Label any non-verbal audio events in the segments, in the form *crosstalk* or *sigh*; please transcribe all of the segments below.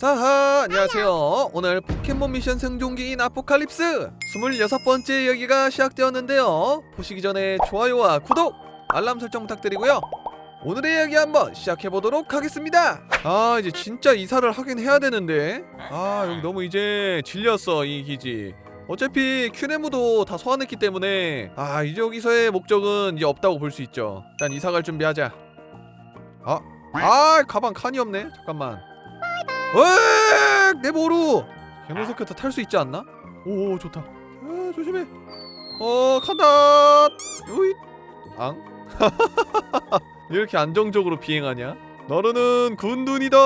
사하 안녕하세요. 오늘 포켓몬 미션 생존기인 아포칼립스 26번째 이야기가 시작되었는데요. 보시기 전에 좋아요와 구독 알람 설정 부탁드리고요. 오늘의 이야기 한번 시작해보도록 하겠습니다. 아 이제 진짜 이사를 하긴 해야 되는데. 아 여기 너무 이제 질렸어 이 기지. 어차피 큐네무도 다 소환했기 때문에. 아 이제 여기서의 목적은 이제 없다고 볼 수 있죠. 일단 이사 갈 준비하자. 아, 아 가방 칸이 없네. 잠깐만 으악 내 모루. 개노세크트 탈수 있지 않나? 오 좋다. 아, 조심해. 어 간다. 요잇. 앙? *laughs* 이렇게 안정적으로 비행하냐? 나르는 군둔이다.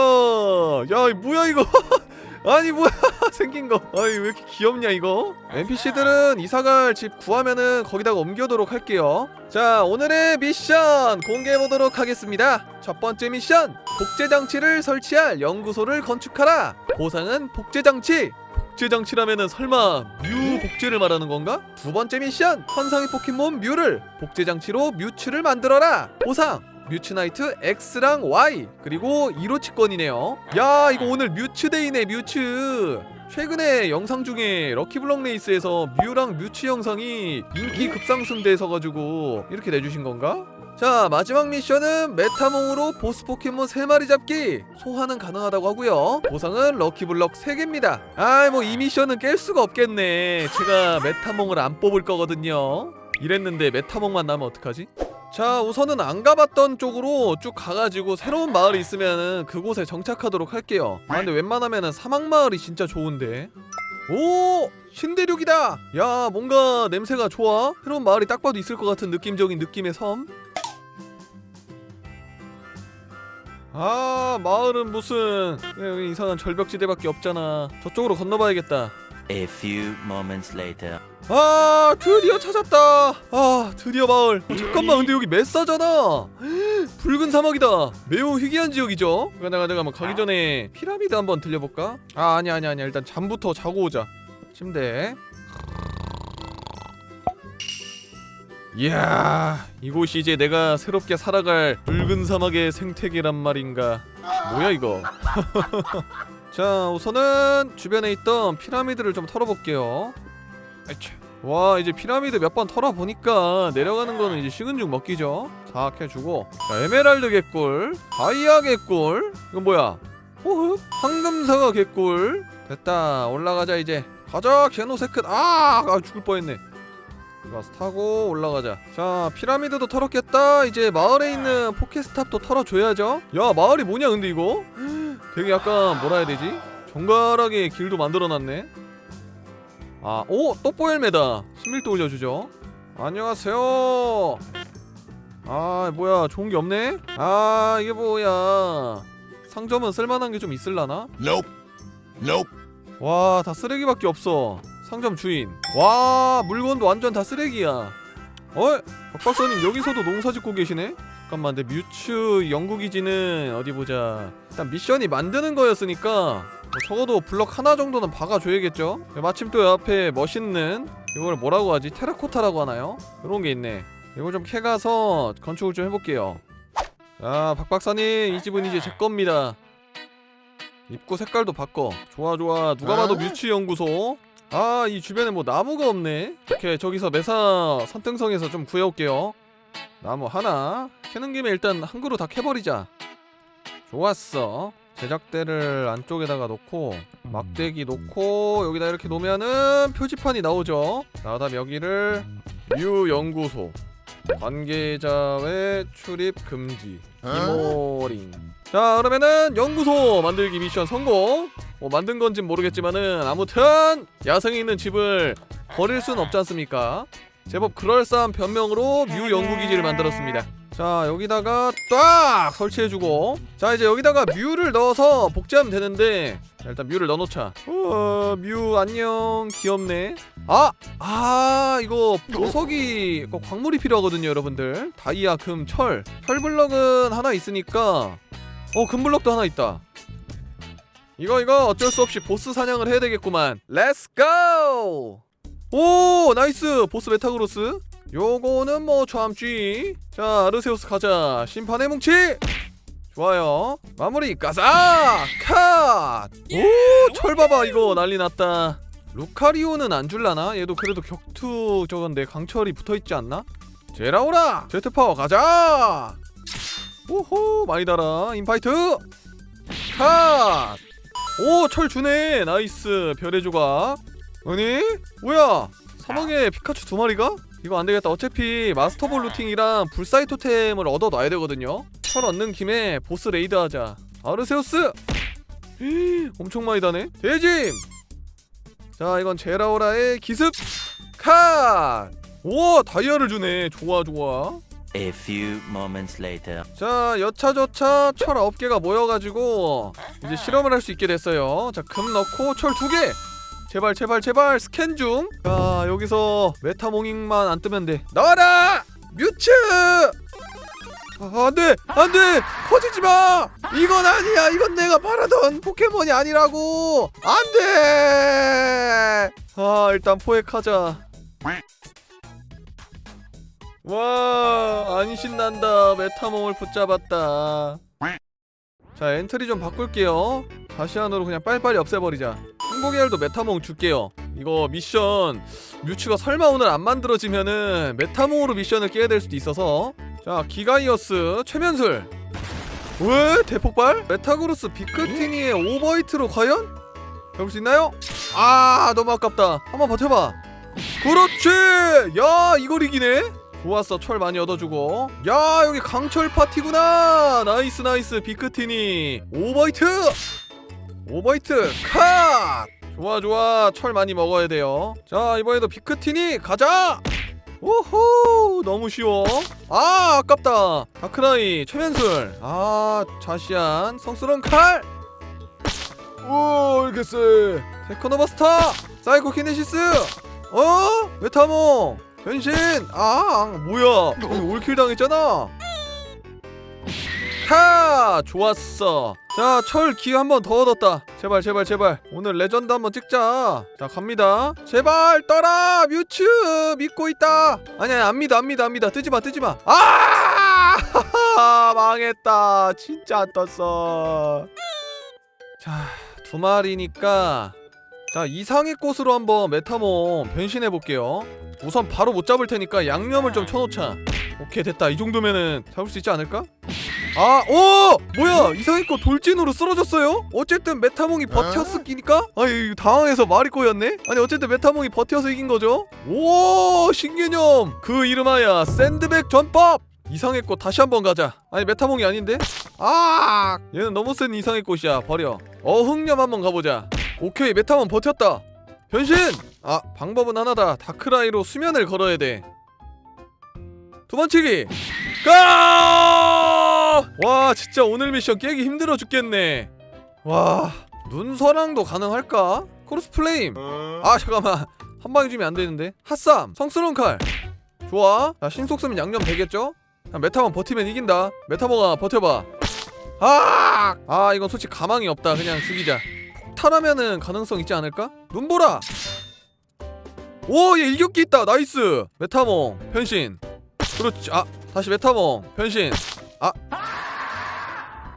야이 뭐야 이거? *laughs* 아니 뭐야 생긴 거. *laughs* 아니 왜 이렇게 귀엽냐 이거? NPC들은 이사갈 집 구하면은 거기다가 옮겨도록 할게요. 자 오늘의 미션 공개해보도록 하겠습니다. 첫 번째 미션 복제장치를 설치할 연구소를 건축하라. 보상은 복제장치. 복제장치라면은 설마 뮤 복제를 말하는 건가? 두 번째 미션 환상의 포켓몬 뮤를 복제장치로 뮤츠를 만들어라. 보상 뮤츠나이트 X랑 Y 그리고 1호치권이네요. 야 이거 오늘 뮤츠데이네 뮤츠. 최근에 영상 중에 럭키블럭 레이스에서 뮤랑 뮤츠 영상이 인기 급상승돼서 가지고 이렇게 내주신 건가? 자 마지막 미션은 메타몽으로 보스 포켓몬 3마리 잡기. 소환은 가능하다고 하고요. 보상은 럭키블럭 3개입니다. 아이 뭐 이 미션은 깰 수가 없겠네. 제가 메타몽을 안 뽑을 거거든요. 이랬는데 메타몽만 나면 어떡하지? 자 우선은 안 가봤던 쪽으로 쭉 가가지고 새로운 마을이 있으면은 그곳에 정착하도록 할게요. 아 근데 웬만하면은 사막마을이 진짜 좋은데. 오 신대륙이다! 야 뭔가 냄새가 좋아? 새로운 마을이 딱 봐도 있을 것 같은 느낌적인 느낌의 섬? 아 마을은 무슨 이상한 절벽지대밖에 없잖아. 저쪽으로 건너봐야겠다. A few moments later. 아 드디어 찾았다. 아 드디어 마을. 어, 잠깐만 근데 여기 메사잖아. *gasps* 붉은 사막이다. 매우 희귀한 지역이죠? 가자 가면 가기 전에. 피라미드 한번 들려볼까? 아 아니야 아니야 아니야 일단 잠부터 자고 오자. 침대. 이야 이곳이 이제 내가 새롭게 살아갈 붉은 사막의 생태계란 말인가. 뭐야 이거? *laughs* 자 우선은 주변에 있던 피라미드를 좀 털어볼게요. 와 이제 피라미드 몇 번 털어보니까 내려가는 거는 이제 식은 죽 먹기죠. 싹 해주고. 자 에메랄드 개꿀 다이아 개꿀. 이건 뭐야? 호흡? 황금사과 개꿀. 됐다 올라가자 이제. 가자 게노세크 아, 아 죽을 뻔했네. 이거 타고 올라가자. 자 피라미드도 털었겠다. 이제 마을에 있는 포켓스탑도 털어줘야죠. 야 마을이 뭐냐 근데 이거? *gasps* 되게 약간 뭐라 해야 되지? 정갈하게 길도 만들어놨네 아, 오! 떡보열매다. 신밀도 올려주죠. 안녕하세요. 아, 뭐야, 좋은 게 없네? 아, 이게 뭐야. 상점은 쓸만한 게 좀 있을라나? Nope. Nope. 와, 다 쓰레기밖에 없어. 상점 주인. 와, 물건도 완전 다 쓰레기야. 어? 박박사님 여기서도 농사 짓고 계시네? 잠깐만, 근데 뮤츠 연구기지는 어디 보자. 일단 미션이 만드는 거였으니까 뭐 적어도 블럭 하나 정도는 박아줘야겠죠? 마침 또 옆에 멋있는 이걸 뭐라고 하지? 테라코타라고 하나요? 이런 게 있네. 이거 좀 캐가서 건축을 좀 해볼게요. 자, 박 박사님 이 집은 이제 제 겁니다. 입구 색깔도 바꿔. 좋아 좋아. 누가 봐도 뮤츠 연구소. 아, 이 주변에 뭐 나무가 없네. 오케이, 저기서 매사 선등성에서 좀 구해올게요. 나무 하나. 캐는 김에 일단 한 그루 다 캐버리자. 좋았어. 제작대를 안쪽에다가 놓고 막대기 놓고 여기다 이렇게 놓으면은 표지판이 나오죠. 자, 그다음 여기를 뮤 연구소 관계자 외 출입 금지 이모링. 자 그러면은 연구소 만들기 미션 성공. 뭐 만든 건진 모르겠지만은 아무튼 야생에 있는 집을 버릴 순 없지 않습니까? 제법 그럴싸한 변명으로 뮤 연구기지를 만들었습니다. 자 여기다가 딱 설치해주고 자 이제 여기다가 뮤를 넣어서 복제하면 되는데 자, 일단 뮤를 넣어놓자. 어, 뮤 안녕. 귀엽네. 아! 아 이거 보석이 이거 광물이 필요하거든요 여러분들. 다이아 금 철. 철블럭은 하나 있으니까 어 금블럭도 하나 있다. 이거 이거 어쩔 수 없이 보스 사냥을 해야 되겠구만. 렛츠 고! 오 나이스. 보스 메타그로스. 요거는 뭐 참쥐. 자 아르세우스 가자. 심판의 뭉치. 좋아요. 마무리. 까싹 컷오철 봐봐. 이거 난리 났다. 루카리오는 안 줄라나? 얘도 그래도 격투 저건데 강철이 붙어있지 않나? 제라오라! 제트파워 가자! 오호 많이 달아. 인파이트! 컷 오철 주네. 나이스. 별의 조각 아니 뭐야 사막에 피카츄 두 마리가? 이거 안 되겠다. 어차피 마스터볼 루팅이랑 불사이 토템을 얻어놔야 되거든요. 철 얻는 김에 보스 레이드 하자. 아르세우스! 히, *gasps* 엄청 많이 다네. 대짐! 자, 이건 제라오라의 기습! 카! 오, 다이아를 주네. 좋아, 좋아. A few moments later. 자, 여차저차 철 9개가 모여가지고 이제 실험을 할 수 있게 됐어요. 자, 금 넣고 철 2개! 제발, 제발, 제발 스캔 중! 자, 여기서 메타몽잉만 안 뜨면 돼. 나와라! 뮤츠! 아, 안 돼! 안 돼! 커지지 마! 이건 아니야! 이건 내가 바라던 포켓몬이 아니라고! 안 돼! 아, 일단 포획하자. 와, 안 신난다. 메타몽을 붙잡았다. 자, 엔트리 좀 바꿀게요. 다시 안으로 그냥 빨리빨리 없애버리자. 행복의알도 메타몽 줄게요. 이거 미션 뮤츠가 설마 오늘 안 만들어지면은 메타몽으로 미션을 깨야 될 수도 있어서. 자 기가이어스 최면술. 왜? 대폭발? 메타그로스 비크티니의 오버히트로 과연? 잡을 수 있나요? 아 너무 아깝다. 한번 버텨봐. 그렇지! 야 이걸 이기네? 좋았어. 철 많이 얻어주고. 야 여기 강철 파티구나. 나이스 나이스. 비크티니. 오버히트 오버히트 컷! 좋아 좋아. 철 많이 먹어야 돼요. 자 이번에도 비크티니 가자! 오호 너무 쉬워. 아 아깝다. 다크라이 최면술. 아 자시안 성스러운 칼 오 이렇게 세 테크노바스타 사이코 키네시스! 어? 메타몽! 변신! 아 뭐야? 올킬 당했잖아 카 좋았어. 자 철기한번 더 얻었다. 제발 제발 제발. 오늘 레전드 한번 찍자. 자 갑니다. 제발 떠라! 뮤츠! 믿고 있다. 아니야 안 믿어 안 믿어 안 믿어. 뜨지 마 뜨지 마. 아! *laughs* 망했다. 진짜 안 떴어. 자 두 마리니까. 자 이상의 꽃으로 한번 메타몽 변신해 볼게요. 우선 바로 못 잡을 테니까 양념을 좀 쳐놓자. 오케이 됐다. 이 정도면은 잡을 수 있지 않을까? 아, 오! 뭐야? 이상의 꽃 돌진으로 쓰러졌어요? 어쨌든 메타몽이 버텼으니까? 아 이, 당황해서 말이 꼬였네? 아니, 어쨌든 메타몽이 버텨서 이긴 거죠? 오, 신개념! 그 이름하야 샌드백 전법! 이상의 꽃 다시 한번 가자. 아니, 메타몽이 아닌데? 아! 얘는 너무 센 이상의 꽃이야. 버려. 어흥념 한번 가보자. 오케이, 메타몽 버텼다. 변신! 아, 방법은 하나다. 다크라이로 수면을 걸어야 돼. 두 번치기! 가! 와 진짜 오늘 미션 깨기 힘들어 죽겠네. 와 눈서랑도 가능할까? 크로스 플레임. 아 잠깐만 한 방에 주면 안 되는데. 핫삼 성스러운 칼. 좋아. 자 신속 쓰면 양념 되겠죠? 자, 메타몬 버티면 이긴다. 메타모가 버텨봐. 아! 아 이건 솔직히 가망이 없다. 그냥 죽이자. 폭탄하면은 가능성 있지 않을까? 눈보라. 오, 얘 일격기 있다. 나이스. 메타몽 변신. 그렇지. 아, 다시 메타몽 변신. 아.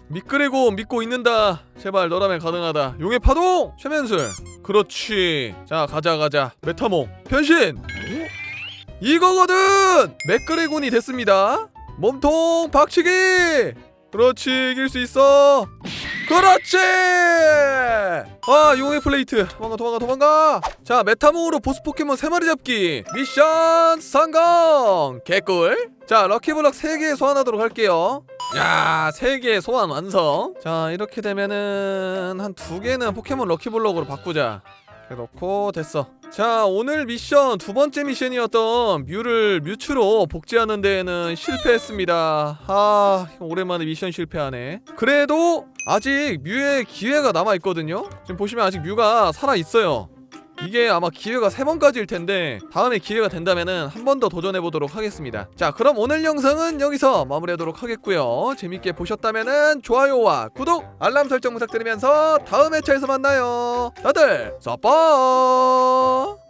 미끄레고 믿고 있는다. 제발 너라면 가능하다. 용의 파동. 최면술. 그렇지. 자, 가자 가자. 메타몽 변신. 이거거든. 맥그레곤이 됐습니다. 몸통 박치기. 그렇지. 이길 수 있어. 그렇지. 아, 용의 플레이트. 도망가 도망가 도망가. 자, 메타몽으로 보스 포켓몬 3마리 잡기. 미션 성공. 개꿀. 자, 럭키블럭 3개 소환하도록 할게요. 야, 3개 소환 완성. 자, 이렇게 되면은 한 두 개는 포켓몬 럭키블럭으로 바꾸자. 넣고 됐어. 자, 오늘 미션 두 번째 미션이었던 뮤를 뮤츠로 복제하는 데에는 실패했습니다. 아, 오랜만에 미션 실패하네. 그래도 아직 뮤의 기회가 남아 있거든요. 지금 보시면 아직 뮤가 살아 있어요. 이게 아마 기회가 세 번까지일 텐데 다음에 기회가 된다면은 한 번 더 도전해 보도록 하겠습니다. 자, 그럼 오늘 영상은 여기서 마무리하도록 하겠고요. 재밌게 보셨다면은 좋아요와 구독, 알람 설정 부탁드리면서 다음 회차에서 만나요. 다들 써빠.